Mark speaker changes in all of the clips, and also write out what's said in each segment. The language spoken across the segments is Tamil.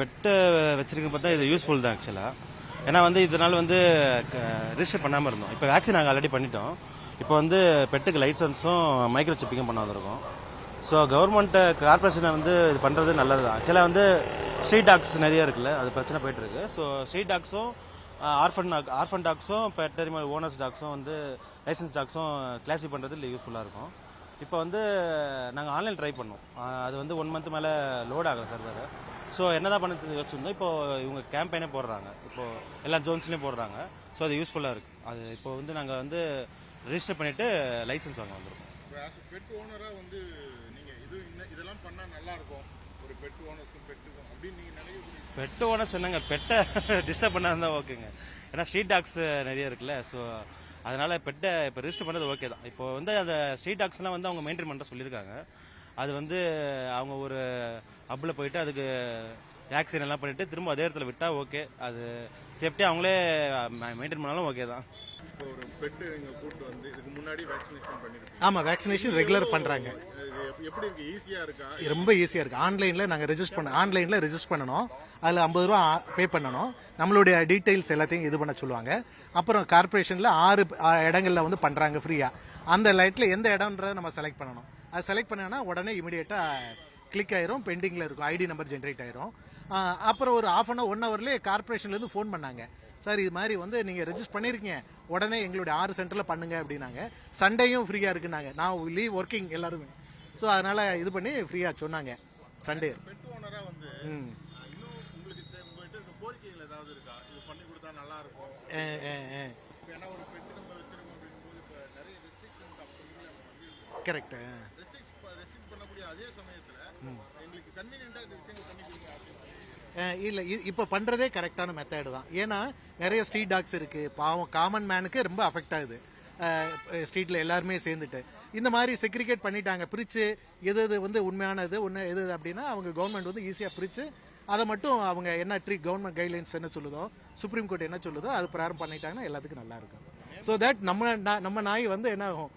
Speaker 1: பெட்டை வச்சிருக்க பார்த்தா இது யூஸ்ஃபுல் தான் ஆக்சுவலாக ஏன்னா வந்து இதனால் வந்து ரிஜிஸ்டர் பண்ணாமல் இருந்தோம். இப்போ வேக்சின் நாங்கள் ஆல்ரெடி பண்ணிட்டோம். இப்போ வந்து பெட்டுக்கு லைசன்ஸும் மைக்ரோ சிப்பிங்கும் பண்ண வந்திருக்கோம். ஸோ கவர்மெண்ட்டை கார்பரேஷனை வந்து இது பண்ணுறது நல்லது தான் ஆக்சுவலாக வந்து ஸ்ட்ரீட் டாக்ஸ் நிறைய இருக்குல்ல அது பிரச்சனை போயிட்டுருக்கு. ஸோ ஸ்ட்ரீட் டாக்ஸும் ஆர்ஃபன் ஆர்ஃபன் டாக்ஸும் பெட்டரி ஓனர்ஸ் டாக்ஸும் வந்து லைசன்ஸ் டாக்ஸும் கிளாஸி பண்ணுறது இல்லை யூஸ்ஃபுல்லாக இருக்கும். இப்போ வந்து நாங்கள் ஆன்லைன் ட்ரை பண்ணோம். அது வந்து ஒன் மந்த் மேலே லோட் ஆகல சர்வர் ஸோ என்னதான் பண்ணது யோசிச்சிருந்தோம். இப்போ இவங்க கேம்பெயினே போடுறாங்க. இப்போ எல்லா ஜோன்ஸ்லையும் போடுறாங்க. ஸோ அது யூஸ்ஃபுல்லாக இருக்கு. அது இப்போ வந்து நாங்கள் வந்து ரெஜிஸ்டர் பண்ணிட்டு லைசன்ஸ் வாங்க வந்திருக்கோம்.
Speaker 2: பெட் ஓனரா வந்து நீங்க இது இதெல்லாம் பண்ணா நல்லா இருக்கும். ஒரு பெட் ஓனர்ஸ்க்கும் பெட்டுக்கும் அப்படின்னு நீங்க நினைக்கக்கூடிய
Speaker 1: பெட் ஓனர்ஸ் என்னங்க? பெட்டை டிஸ்டர்ப் பண்ணா இருந்தால் ஓகேங்க. ஏன்னா ஸ்ட்ரீட் டாக்ஸ் நிறைய இருக்குல்ல. ஸோ அதனால பெட்டை இப்போ ரெஜிஸ்டர் பண்ணது ஓகே தான். இப்போ வந்து அந்த ஸ்ட்ரீட் டாக்ஸ்லாம் வந்து அவங்க மெயின்டைன் பண்ண சொல்லியிருக்காங்க. அது வந்து அவங்க ஒரு அப்பில் போயிட்டு அதுக்கு வேக்சின் எல்லாம் பண்ணிட்டு திரும்ப அதே இடத்துல விட்டால் ஓகே அது சேஃப்டியாக அவங்களே மெயின்டைன் பண்ணாலும் ஓகே தான்.
Speaker 3: ஆமாம் வேக்சினேஷன் ரெகுலர் பண்ணுறாங்க ரொம்ப ஈஸியாக இருக்குது ஆன்லைனில் நாங்கள் ரெஜிஸ்டர் பண்ண ஆன்லைனில் ரெஜிஸ்டர் பண்ணணும். அதில் ஐம்பது ரூபா பே பண்ணணும். நம்மளுடைய டீட்டெயில்ஸ் எல்லாத்தையும் இது பண்ண சொல்லுவாங்க. அப்புறம் கார்ப்பரேஷனில் ஆறு இடங்கள்ல வந்து பண்ணுறாங்க ஃப்ரீயாக அந்த லைட்டில் எந்த இடம்ன்றதை நம்ம செலக்ட் பண்ணணும். அது செலக்ட் பண்ணனா உடனே இமிடியேட்டாக கிளிக் ஆயிரும் பெண்டிங்கில் இருக்கும் ஐடி நம்பர் ஜென்ரேட் ஆயிரும். அப்புறம் ஒரு ஆஃப் அன் ஒன் ஹவர்லேயே கார்ப்பரேஷன்லேருந்து ஃபோன் பண்ணாங்க. சார் இது மாதிரி வந்து நீங்கள் ரெஜிஸ்டர் பண்ணியிருக்கீங்க உடனே எங்களுடைய ஆறு சென்டரில் பண்ணுங்க அப்படின்னாங்க. சண்டேயும் ஃப்ரீயாக இருக்குனாங்க நான் லீவ் ஒர்க்கிங் எல்லாருமே. ஸோ அதனால் இது பண்ணி ஃப்ரீயாக சொன்னாங்க. சண்டே ம். கரெக்டு
Speaker 2: அதே சமயத்துல எங்களுக்கு கன்வீனியன்ட்டா இந்த விஷயங்கள் பண்ணி கொடுங்க அப்படின்னு
Speaker 3: இல்லை இப்போ பண்ணுறதே கரெக்டான மெத்தடு தான். ஏன்னா நிறைய ஸ்ட்ரீட் டாக்ஸ் இருக்குது பாவம் காமன் மேனுக்கு ரொம்ப அஃபெக்ட் ஆகுது. ஸ்ட்ரீட்டில் எல்லாருமே சேர்ந்துட்டு. இந்த மாதிரி செக்ரிகேட் பண்ணிட்டாங்க. பிரித்து எது எது வந்து உண்மையானது ஒன்று எது எது அப்படின்னா அவங்க கவர்மெண்ட் வந்து ஈஸியாக பிரித்து அதை மட்டும் அவங்க என்ன ட்ரீ கவர்மெண்ட் கைட்லைன்ஸ் என்ன சொல்லுதோ சுப்ரீம் கோர்ட் என்ன சொல்லுதோ அது பிரகாரம் பண்ணிட்டாங்கன்னா எல்லாத்துக்கும் நல்லா இருக்கும். ஸோ தட் நம்ம நம்ம நாய் வந்து என்ன ஆகும்?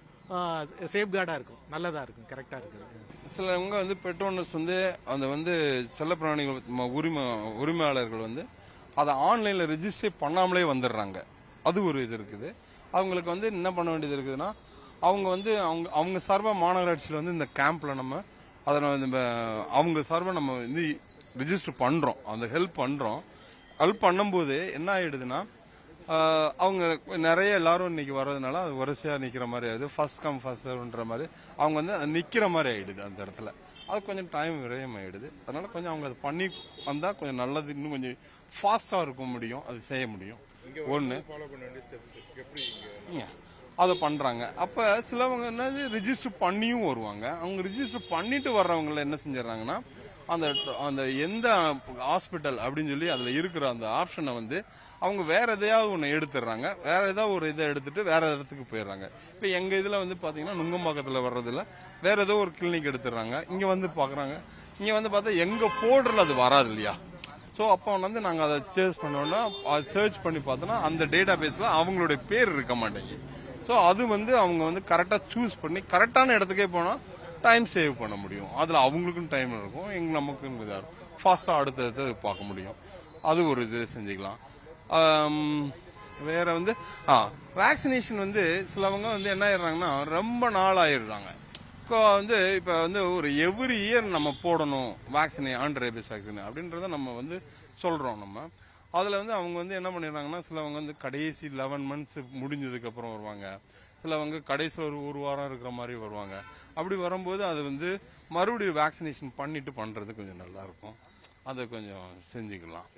Speaker 3: சேஃப்கார்டாக இருக்கும். நல்லதாக இருக்கும். கரெக்டாக இருக்கும்
Speaker 4: சிலவங்க வந்து பெட் ஓனர்ஸ் வந்து அந்த வந்து செல்லப்பிராணிகள் உரிமை உரிமையாளர்கள் வந்து அதை ஆன்லைனில் ரெஜிஸ்டர் பண்ணாமலே வந்துடுறாங்க. அது ஒரு இது இருக்குது. அவங்களுக்கு வந்து என்ன பண்ண வேண்டியது இருக்குதுன்னா அவங்க வந்து அவங்க அவங்க சார்பாக மாநகராட்சியில் வந்து இந்த கேம்பில் நம்ம அதை நம்ம அவங்க சார்பாக நம்ம வந்து ரிஜிஸ்டர் பண்ணுறோம் அந்த ஹெல்ப் பண்ணுறோம் ஹெல்ப் பண்ணும்போது என்ன ஆகிடுதுன்னா அவங்க நிறைய எல்லாரும் இன்னைக்கு வர்றதுனால அது வரிசையா நிக்கிற மாதிரி ஆயிடுது. ஃபர்ஸ்ட் கம் ஃபர்ஸ்ட் சர்வ்ன்ற மாதிரி. அவங்க வந்து அது நிக்கிற மாதிரி ஆயிடுது அந்த இடத்துல. அது கொஞ்சம் டைம் விரயம் ஆயிடுது. அதனால கொஞ்சம் அவங்க அது பண்ணி வந்தா கொஞ்சம் நல்லது இன்னும் கொஞ்சம் ஃபாஸ்டா இருக்க முடியும். அது செய்ய முடியும். ஒன்று அதை பண்றாங்க. அப்ப சிலவங்க என்னது ரிஜிஸ்டர் பண்ணியும் வருவாங்க. அவங்க ரிஜிஸ்டர் பண்ணிட்டு வர்றவங்க என்ன செஞ்சிடறாங்கன்னா அந்த அந்த எந்த ஹாஸ்பிட்டல் அப்படின்னு சொல்லி அதுல இருக்கிற அந்த ஆப்ஷனை வந்து அவங்க வேற எதையாவது ஒன்று எடுத்துடுறாங்க. வேற ஏதாவது ஒரு இதை எடுத்துட்டு வேற இடத்துக்கு போயிடுறாங்க. இப்போ எங்க இதில் வந்து பாத்தீங்கன்னா நுங்கம்பாக்கத்தில் வர்றதுல வேற ஏதோ ஒரு கிளினிக் எடுத்துடுறாங்க. இங்க வந்து பாக்குறாங்க. இங்க வந்து பார்த்தா எங்க ஃபோல்டர்ல அது வராது இல்லையா? ஸோ அப்போ வந்து நாங்கள் அதை சர்ச் பண்ணோம்னா அதை சர்ச் பண்ணி பார்த்தோன்னா அந்த டேட்டா பேஸில் அவங்களுடைய பேர் இருக்க மாட்டேங்குது. ஸோ அது வந்து அவங்க வந்து கரெக்டாக சூஸ் பண்ணி கரெக்டான இடத்துக்கே போனால் டைம் சேவ் பண்ண முடியும். அதில் அவங்களுக்கும் டைம் இருக்கும் எங் நமக்கும் இதாக இருக்கும். ஃபாஸ்ட்டாக அடுத்தடுத்து பார்க்க முடியும். அது ஒரு இது செஞ்சுக்கலாம். வேற வந்து ஆ வேக்சினேஷன் வந்து சிலவங்க வந்து என்ன ஆயிடுறாங்கன்னா ரொம்ப நாள் ஆயிடுறாங்க. வந்து இப்போ வந்து ஒரு எவ்ரி இயர் நம்ம போடணும் வேக்சினே ஆண்ட்ரேபிஸ் வேக்சின் அப்படின்றத நம்ம வந்து சொல்கிறோம் நம்ம. அதில் வந்து அவங்க வந்து என்ன பண்ணிடுறாங்கன்னா சிலவங்க வந்து கடைசி லெவன் மந்த்ஸ் முடிஞ்சதுக்கு அப்புறம் வருவாங்க. சிலவங்க கடைசியில் ஒரு ஒரு வாரம் இருக்கிற மாதிரி வருவாங்க. அப்படி வரும்போது அது வந்து மறுபடியும் வேக்சினேஷன் பண்ணிட்டு பண்ணுறது கொஞ்சம் நல்லாயிருக்கும் அதை கொஞ்சம் செஞ்சுக்கலாம்.